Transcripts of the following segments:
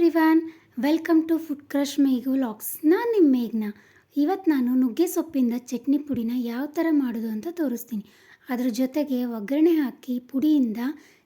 Everyone, welcome to food crush ಮೇಘು LOX ನಾನು ನಿಮ್ಮ ಮೇಘ್ನ. ಇವತ್ತು ನಾನು ನುಗ್ಗೆ ಸೊಪ್ಪಿಂದ ಚಟ್ನಿ ಪುಡಿನ ಯಾವ ಥರ ಮಾಡೋದು ಅಂತ ತೋರಿಸ್ತೀನಿ. ಅದ್ರ ಜೊತೆಗೆ ಒಗ್ಗರಣೆ ಹಾಕಿ ಪುಡಿಯಿಂದ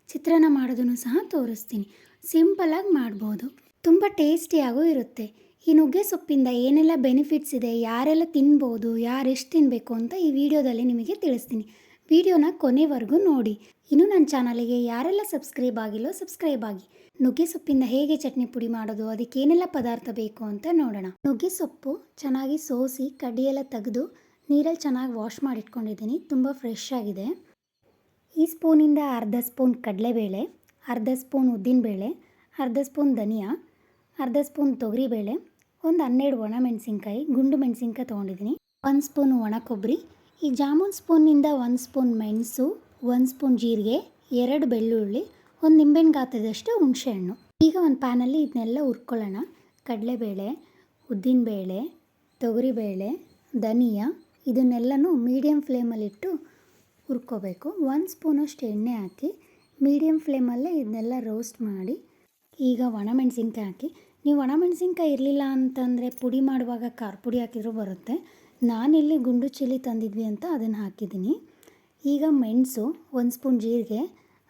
ಚಿತ್ರಾನ್ನ ಮಾಡೋದನ್ನು ಸಹ ತೋರಿಸ್ತೀನಿ. ಸಿಂಪಲಾಗಿ ಮಾಡ್ಬೋದು. ತುಂಬ ಟೇಸ್ಟಿಯಾಗೂ ಇರುತ್ತೆ. ಈ ನುಗ್ಗೆ ಸೊಪ್ಪಿಂದ ಏನೆಲ್ಲ ಬೆನಿಫಿಟ್ಸ್ ಇದೆ, ಯಾರೆಲ್ಲ ತಿನ್ಬೋದು, ಯಾರು ಎಷ್ಟು ತಿನ್ನಬೇಕು ಅಂತ ಈ ವಿಡಿಯೋದಲ್ಲಿ ನಿಮಗೆ ತಿಳಿಸ್ತೀನಿ. ವಿಡಿಯೋನ ಕೊನೆವರೆಗೂ ನೋಡಿ. ಇನ್ನು ನನ್ನ ಚಾನಲಿಗೆ ಯಾರೆಲ್ಲ ಸಬ್ಸ್ಕ್ರೈಬ್ ಆಗಿಲ್ಲೋ ಸಬ್ಸ್ಕ್ರೈಬ್ ಆಗಿ. ನುಗ್ಗೆ ಸೊಪ್ಪಿಂದ ಹೇಗೆ ಚಟ್ನಿ ಪುಡಿ ಮಾಡೋದು ಅದಕ್ಕೆ ಏನೆಲ್ಲ ಪದಾರ್ಥ ಬೇಕು ಅಂತ ನೋಡೋಣ. ನುಗ್ಗೆ ಸೊಪ್ಪು ಚೆನ್ನಾಗಿ ಸೋಸಿ ಕಡ್ಡಿಯೆಲ್ಲ ತೆಗೆದು ನೀರಲ್ಲಿ ಚೆನ್ನಾಗಿ ವಾಶ್ ಮಾಡಿಟ್ಕೊಂಡಿದ್ದೀನಿ. ತುಂಬ ಫ್ರೆಶ್ ಆಗಿದೆ. ಈ ಸ್ಪೂನಿಂದ ಅರ್ಧ ಸ್ಪೂನ್ ಕಡಲೆಬೇಳೆ, ಅರ್ಧ ಸ್ಪೂನ್ ಉದ್ದಿನಬೇಳೆ, ಅರ್ಧ ಸ್ಪೂನ್ ಧನಿಯಾ, ಅರ್ಧ ಸ್ಪೂನ್ ತೊಗರಿಬೇಳೆ, ಒಂದು ಹನ್ನೆರಡು ಒಣ ಮೆಣಸಿನ್ಕಾಯಿ, ಗುಂಡು ಮೆಣಸಿನ್ಕಾಯಿ ತೊಗೊಂಡಿದ್ದೀನಿ. ಒಂದು ಸ್ಪೂನ್ ಒಣ ಕೊಬ್ಬರಿ ಈ ಜಾಮೂನ್ ಸ್ಪೂನಿಂದ ಒಂದು ಸ್ಪೂನ್ ಮೆಣಸು, ಒಂದು ಸ್ಪೂನ್ ಜೀರಿಗೆ, ಎರಡು ಬೆಳ್ಳುಳ್ಳಿ, ಒಂದು ನಿಂಬೆಹಣ್ಣು ಗಾತ್ರದಷ್ಟು ಹುಣಸೆಹಣ್ಣು. ಈಗ ಒಂದು ಪ್ಯಾನಲ್ಲಿ ಇದನ್ನೆಲ್ಲ ಹುರ್ಕೊಳ್ಳೋಣ. ಕಡಲೆಬೇಳೆ, ಉದ್ದಿನಬೇಳೆ, ತೊಗರಿಬೇಳೆ, ಧನಿಯಾ ಇದನ್ನೆಲ್ಲನೂ ಮೀಡಿಯಮ್ ಫ್ಲೇಮಲ್ಲಿಟ್ಟು ಹುರ್ಕೋಬೇಕು. ಒಂದು ಸ್ಪೂನಷ್ಟು ಎಣ್ಣೆ ಹಾಕಿ ಮೀಡಿಯಮ್ ಫ್ಲೇಮಲ್ಲೇ ಇದನ್ನೆಲ್ಲ ರೋಸ್ಟ್ ಮಾಡಿ, ಈಗ ಒಣಮೆಣಸಿನ್ಕಾಯಿ ಹಾಕಿ. ನೀವು ಒಣಮೆಣಸಿನ್ಕಾಯಿ ಇರಲಿಲ್ಲ ಅಂತಂದರೆ ಪುಡಿ ಮಾಡುವಾಗ ಖಾರ ಪುಡಿ ಹಾಕಿದರೂ ಬರುತ್ತೆ. ನಾನಿಲ್ಲಿ ಗುಂಡು ಚಿಲ್ಲಿ ತಂದಿದ್ವಿ ಅಂತ ಅದನ್ನು ಹಾಕಿದ್ದೀನಿ. ಈಗ ಮೆಣಸು ಒಂದು ಸ್ಪೂನ್ ಜೀರಿಗೆ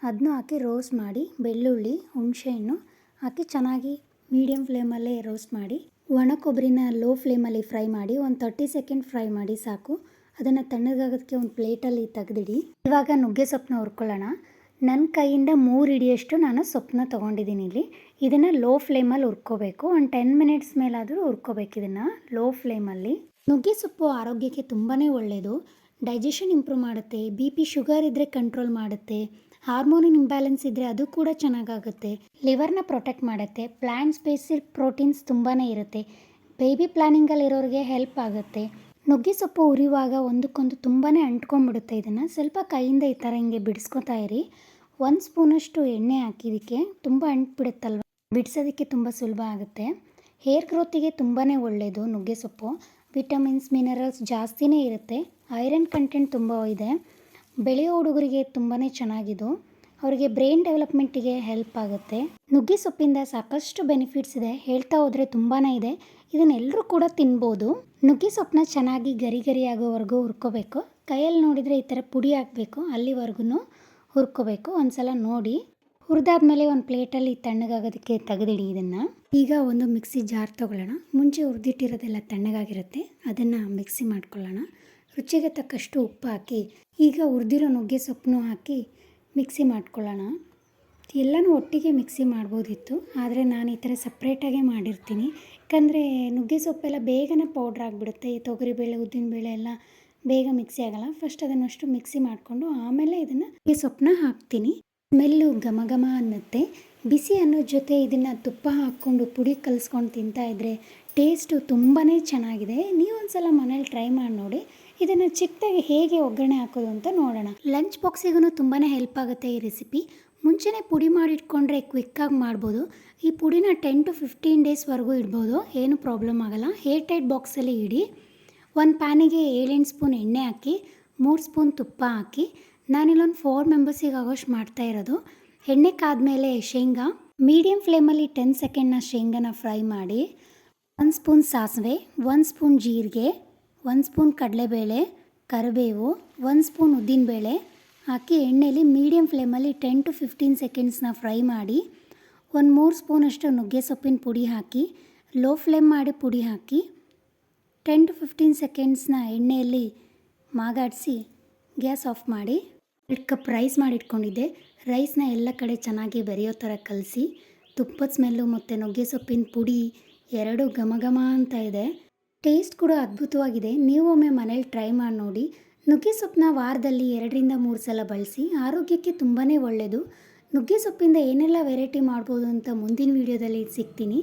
ಅದನ್ನು ಹಾಕಿ ರೋಸ್ಟ್ ಮಾಡಿ, ಬೆಳ್ಳುಳ್ಳಿ, ಹುಣಸೆಹಣ್ಣು ಹಾಕಿ ಚೆನ್ನಾಗಿ ಮೀಡಿಯಮ್ ಫ್ಲೇಮಲ್ಲೇ ರೋಸ್ಟ್ ಮಾಡಿ, ಒಣ ಕೊಬ್ಬರಿನ ಲೋ ಫ್ಲೇಮಲ್ಲಿ ಫ್ರೈ ಮಾಡಿ, ಒಂದು ತರ್ಟಿ ಸೆಕೆಂಡ್ ಫ್ರೈ ಮಾಡಿ ಸಾಕು. ಅದನ್ನು ತಣ್ಣಗಾಗೋದಕ್ಕೆ ಒಂದು ಪ್ಲೇಟಲ್ಲಿ ತೆಗೆದಿಡಿ. ಇವಾಗ ನುಗ್ಗೆ ಸೊಪ್ಪನ್ನ ಹುರ್ಕೊಳ್ಳೋಣ. ನನ್ನ ಕೈಯಿಂದ ಮೂರು ಹಿಡಿಯಷ್ಟು ನಾನು ಸೊಪ್ಪನ್ನ ತೊಗೊಂಡಿದ್ದೀನಿ ಇಲ್ಲಿ. ಇದನ್ನು ಲೋ ಫ್ಲೇಮಲ್ಲಿ ಹುರ್ಕೋಬೇಕು. ಒಂದು ಟೆನ್ ಮಿನಿಟ್ಸ್ ಮೇಲಾದರೂ ಹುರ್ಕೋಬೇಕು ಇದನ್ನು ಲೋ ಫ್ಲೇಮಲ್ಲಿ ನುಗ್ಗೆ ಸೊಪ್ಪು ಆರೋಗ್ಯಕ್ಕೆ ತುಂಬಾ ಒಳ್ಳೆಯದು ಡೈಜೆಷನ್ ಇಂಪ್ರೂವ್ ಮಾಡುತ್ತೆ, ಬಿ ಪಿ ಶುಗರ್ ಇದ್ದರೆ ಕಂಟ್ರೋಲ್ ಮಾಡುತ್ತೆ ಹಾರ್ಮೋನಿನ್ ಇಂಬ್ಯಾಲೆನ್ಸ್ ಇದ್ದರೆ ಅದು ಕೂಡ ಚೆನ್ನಾಗಾಗುತ್ತೆ. ಲಿವರ್ನ ಪ್ರೊಟೆಕ್ಟ್ ಮಾಡುತ್ತೆ ಪ್ಲ್ಯಾಂಟ್ಸ್ ಬೇಸಿಡ್ ಪ್ರೋಟೀನ್ಸ್ ತುಂಬಾ ಇರುತ್ತೆ. ಬೇಬಿ ಪ್ಲ್ಯಾನಿಂಗಲ್ಲಿರೋರಿಗೆ ಹೆಲ್ಪ್ ಆಗುತ್ತೆ. ನುಗ್ಗೆ ಸೊಪ್ಪು ಉರಿಯುವಾಗ ಒಂದಕ್ಕೊಂದು ತುಂಬಾ ಅಂಟ್ಕೊಂಡ್ಬಿಡುತ್ತೆ ಇದನ್ನು. ಸ್ವಲ್ಪ ಕೈಯಿಂದ ಈ ಥರ ಹಿಂಗೆ ಬಿಡಿಸ್ಕೊತಾ ಇರಿ. ಒಂದು ಸ್ಪೂನಷ್ಟು ಎಣ್ಣೆ ಹಾಕಿದ್ದಕ್ಕೆ ತುಂಬ ಅಂಟ್ಬಿಡುತ್ತಲ್ವ? ಬಿಡಿಸೋದಕ್ಕೆ ತುಂಬ ಸುಲಭ ಆಗುತ್ತೆ. ಹೇರ್ ಗ್ರೋತಿಗೆ ತುಂಬಾ ಒಳ್ಳೆಯದು ನುಗ್ಗೆ ಸೊಪ್ಪು ವಿಟಮಿನ್ಸ್, ಮಿನರಲ್ಸ್ ಜಾಸ್ತಿನೇ ಇರುತ್ತೆ. ಐರನ್ ಕಂಟೆಂಟ್ ತುಂಬ ಇದೆ. ಬೆಳೆಯೋ ಹುಡುಗರಿಗೆ ತುಂಬಾ ಚೆನ್ನಾಗಿದ್ದು. ಅವರಿಗೆ ಬ್ರೈನ್ ಡೆವಲಪ್ಮೆಂಟಿಗೆ ಹೆಲ್ಪ್ ಆಗುತ್ತೆ. ನುಗ್ಗೆ ಸೊಪ್ಪಿಂದ ಸಾಕಷ್ಟು ಬೆನಿಫಿಟ್ಸ್ ಇದೆ. ಹೇಳ್ತಾ ಹೋದರೆ ತುಂಬಾ ಇದೆ. ಇದನ್ನೆಲ್ಲರೂ ಕೂಡ ತಿನ್ಬೋದು. ನುಗ್ಗೆ ಸೊಪ್ಪನ್ನ ಚೆನ್ನಾಗಿ ಗರಿ ಗರಿ ಆಗೋವರೆಗೂ ಹುರ್ಕೋಬೇಕು. ಕೈಯಲ್ಲಿ ನೋಡಿದರೆ ಈ ಥರ ಪುಡಿ ಹಾಕಬೇಕು. ಅಲ್ಲಿವರೆಗೂ ಹುರ್ಕೋಬೇಕು. ಒಂದು ಸಲ ನೋಡಿ. ಹುರಿದಾದ್ಮೇಲೆ ಒಂದು ಪ್ಲೇಟಲ್ಲಿ ತಣ್ಣಗಾಗೋದಕ್ಕೆ ತೆಗೆದಿಡಿ ಇದನ್ನು. ಈಗ ಒಂದು ಮಿಕ್ಸಿ ಜಾರ್ ತೊಗೊಳ್ಳೋಣ. ಮುಂಚೆ ಹುರಿದಿಟ್ಟಿರೋದೆಲ್ಲ ತಣ್ಣಗಾಗಿರುತ್ತೆ. ಅದನ್ನು ಮಿಕ್ಸಿ ಮಾಡ್ಕೊಳ್ಳೋಣ. ರುಚಿಗೆ ತಕ್ಕಷ್ಟು ಉಪ್ಪು ಹಾಕಿ, ಈಗ ಹುರಿದಿರೋ ನುಗ್ಗೆ ಸೊಪ್ಪನ್ನು ಹಾಕಿ ಮಿಕ್ಸಿ ಮಾಡ್ಕೊಳ್ಳೋಣ. ಎಲ್ಲನೂ ಒಟ್ಟಿಗೆ ಮಿಕ್ಸಿ ಮಾಡ್ಬೋದಿತ್ತು. ಆದರೆ ನಾನು ಈ ಥರ ಸಪ್ರೇಟಾಗೆ ಮಾಡಿರ್ತೀನಿ. ಯಾಕಂದರೆ ನುಗ್ಗೆ ಸೊಪ್ಪೆಲ್ಲ ಬೇಗನೆ ಪೌಡ್ರ್ ಆಗಿಬಿಡುತ್ತೆ. ಈ ತೊಗರಿಬೇಳೆ, ಉದ್ದಿನಬೇಳೆ ಎಲ್ಲ ಬೇಗ ಮಿಕ್ಸಿ ಆಗೋಲ್ಲ. ಫಸ್ಟ್ ಅದನ್ನಷ್ಟು ಮಿಕ್ಸಿ ಮಾಡಿಕೊಂಡು ಆಮೇಲೆ ಇದನ್ನು ಈ ಸೊಪ್ಪನ್ನ ಹಾಕ್ತೀನಿ. ಸ್ಮೆಲ್ಲು ಘಮ ಘಮ ಅನ್ನತ್ತೆ. ಬಿಸಿ ಅನ್ನೋ ಜೊತೆ ಇದನ್ನು ತುಪ್ಪ ಹಾಕ್ಕೊಂಡು ಪುಡಿ ಕಲಿಸ್ಕೊಂಡು ತಿಂತಾ ಇದ್ದರೆ ಟೇಸ್ಟು ತುಂಬಾ ಚೆನ್ನಾಗಿದೆ. ನೀವು ಒಂದ್ಸಲ ಮನೇಲಿ ಟ್ರೈ ಮಾಡಿ ನೋಡಿ. ಇದನ್ನು ಚಿಕ್ಕದಾಗಿ ಹೇಗೆ ಒಗ್ಗರಣೆ ಹಾಕೋದು ಅಂತ ನೋಡೋಣ. ಲಂಚ್ ಬಾಕ್ಸಿಗೂ ತುಂಬಾ ಹೆಲ್ಪ್ ಆಗುತ್ತೆ ಈ ರೆಸಿಪಿ. ಮುಂಚೆನೇ ಪುಡಿ ಮಾಡಿಟ್ಕೊಂಡ್ರೆ ಕ್ವಿಕ್ಕಾಗಿ ಮಾಡ್ಬೋದು. ಈ ಪುಡಿನ ಟೆನ್ ಟು ಫಿಫ್ಟೀನ್ ಡೇಸ್ವರೆಗೂ ಇಡ್ಬೋದು. ಏನು ಪ್ರಾಬ್ಲಮ್ ಆಗೋಲ್ಲ. ಹೇರ್ ಟೈಟ್ ಬಾಕ್ಸಲ್ಲಿ ಇಡಿ. ಒಂದು ಪ್ಯಾನಿಗೆ ಏಳೆಂಟು ಸ್ಪೂನ್ ಎಣ್ಣೆ ಹಾಕಿ, ಮೂರು ಸ್ಪೂನ್ ತುಪ್ಪ ಹಾಕಿ ನಾನಿಲ್ಲೊಂದು ಫೋರ್ ಮೆಂಬರ್ಸಿಗೆ ಆಗೋಷ್ಟು ಮಾಡ್ತಾ ಇರೋದು. ಎಣ್ಣೆ ಕಾದ್ಮೇಲೆ ಶೇಂಗಾ ಮೀಡಿಯಮ್ ಫ್ಲೇಮಲ್ಲಿ ಟೆನ್ ಸೆಕೆಂಡ್ನ ಶೇಂಗಾನ ಫ್ರೈ ಮಾಡಿ ಒಂದು ಸ್ಪೂನ್ ಸಾಸಿವೆ ಒಂದು ಸ್ಪೂನ್ ಜೀರಿಗೆ ಒಂದು ಸ್ಪೂನ್ ಕಡಲೆಬೇಳೆ, ಕರಿಬೇವು ಒಂದು ಸ್ಪೂನ್ ಉದ್ದಿನಬೇಳೆ ಹಾಕಿ ಎಣ್ಣೆಯಲ್ಲಿ ಮೀಡಿಯಮ್ ಫ್ಲೇಮಲ್ಲಿ ಟೆನ್ ಟು ಫಿಫ್ಟೀನ್ ಸೆಕೆಂಡ್ಸ್ನ ಫ್ರೈ ಮಾಡಿ, ಒಂದು ಮೂರು ಸ್ಪೂನಷ್ಟು ನುಗ್ಗೆ ಸೊಪ್ಪಿನ ಪುಡಿ ಹಾಕಿ ಲೋ ಫ್ಲೇಮ್ ಮಾಡಿ ಪುಡಿ ಹಾಕಿ ಟೆನ್ ಟು ಫಿಫ್ಟೀನ್ ಸೆಕೆಂಡ್ಸ್ನ ಎಣ್ಣೆಯಲ್ಲಿ ಮಾಗಾಡಿಸಿ, ಗ್ಯಾಸ್ ಆಫ್ ಮಾಡಿ ಕಪ್ ರೈಸ್ ಮಾಡಿಟ್ಕೊಂಡಿದ್ದೆ. ರೈಸ್ನ ಎಲ್ಲ ಕಡೆ ಚೆನ್ನಾಗಿ ಬೆರೆಯೋ ಥರ ಕಲಸಿ, ತುಪ್ಪದ ಸ್ಮೆಲ್ಲು ಮತ್ತು ನುಗ್ಗೆ ಸೊಪ್ಪಿನ ಪುಡಿ ಎರಡು ಘಮ ಘಮ ಅಂತ ಇದೆ. ಟೇಸ್ಟ್ ಕೂಡ ಅದ್ಭುತವಾಗಿದೆ. ನೀವು ಒಮ್ಮೆ ಮನೇಲಿ ಟ್ರೈ ಮಾಡಿ ನೋಡಿ. ನುಗ್ಗೆ ಸೊಪ್ಪನ್ನ ವಾರದಲ್ಲಿ ಎರಡರಿಂದ ಮೂರು ಸಲ ಬಳಸಿ ಆರೋಗ್ಯಕ್ಕೆ ತುಂಬಾ ಒಳ್ಳೆಯದು ನುಗ್ಗೆ ಸೊಪ್ಪಿಂದ ಏನೆಲ್ಲ ವೆರೈಟಿ ಮಾಡ್ಬೋದು ಅಂತ ಮುಂದಿನ ವೀಡಿಯೋದಲ್ಲಿ ಸಿಗ್ತೀನಿ.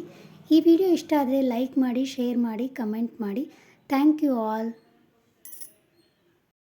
ಈ ವಿಡಿಯೋ ಇಷ್ಟ ಆದರೆ ಲೈಕ್ ಮಾಡಿ, ಶೇರ್ ಮಾಡಿ, ಕಮೆಂಟ್ ಮಾಡಿ. Thank you all.